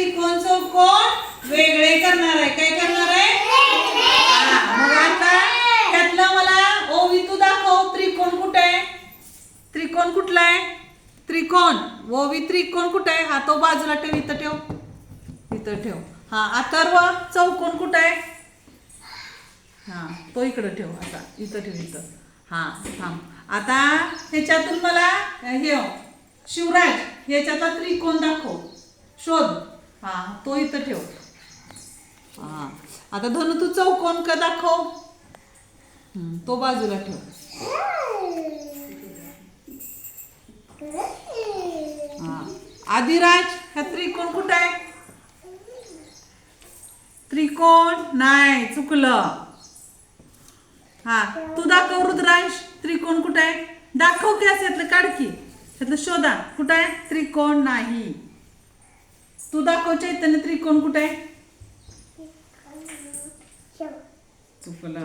त्रिकोण चौकोन वेगळे करणार आहे. काय करणार आहे? मग आता त्यातलं मला ओवी तू दाखव. त्रिकोण कुठे? आहे त्रिकोण कुठला आहे? त्रिकोण. ओवी त्रिकोण कुठे? आहे हा तो बाजूला ठेव इथं ठेव. इथं ठेव. हा अथर्व चौकोन कुठं आहे? हा तो इकडं ठेव आता. इथं ठेव इथं. हा थांब. आता ह्याच्यातून मला हे हो, शिवराज ह्याच्यातला त्रिकोण दाखव. शोध. हा तो इथं ठेव. हा. आता धनु तू चौकोन का दाखव. तो बाजूला ठेव. हा. आदिराज हा त्रिकोण कुठं आहे? त्रिकोण नाही चुकलं. हा तू दाखव रुद्रांश त्रिकोण कुठं आहे? दाखव की असं यातलं काढ की. यातलं शोधा कुठं आहे? त्रिकोण नाही. तू दाखव चैतन्य त्रिकोण कुठं आहे? चुकला.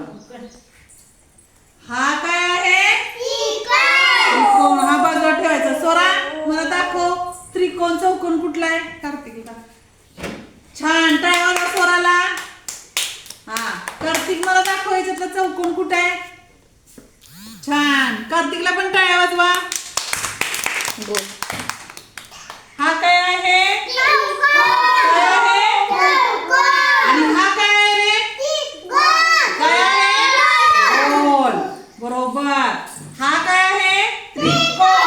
हा काय आहे? त्रिकोण. हा बाजूला ठेवायचा. सोरा मला दाखव. त्रिकोण चौकोन कुठला आहे? कार्तिकला. छान. टाळ्या सोराला. हा. कार्तिक मला दाखव याच्यातला चौकोन कुठे आहे? छान. कार्तिकला पण टाळ्या वाजवा. बोल. People!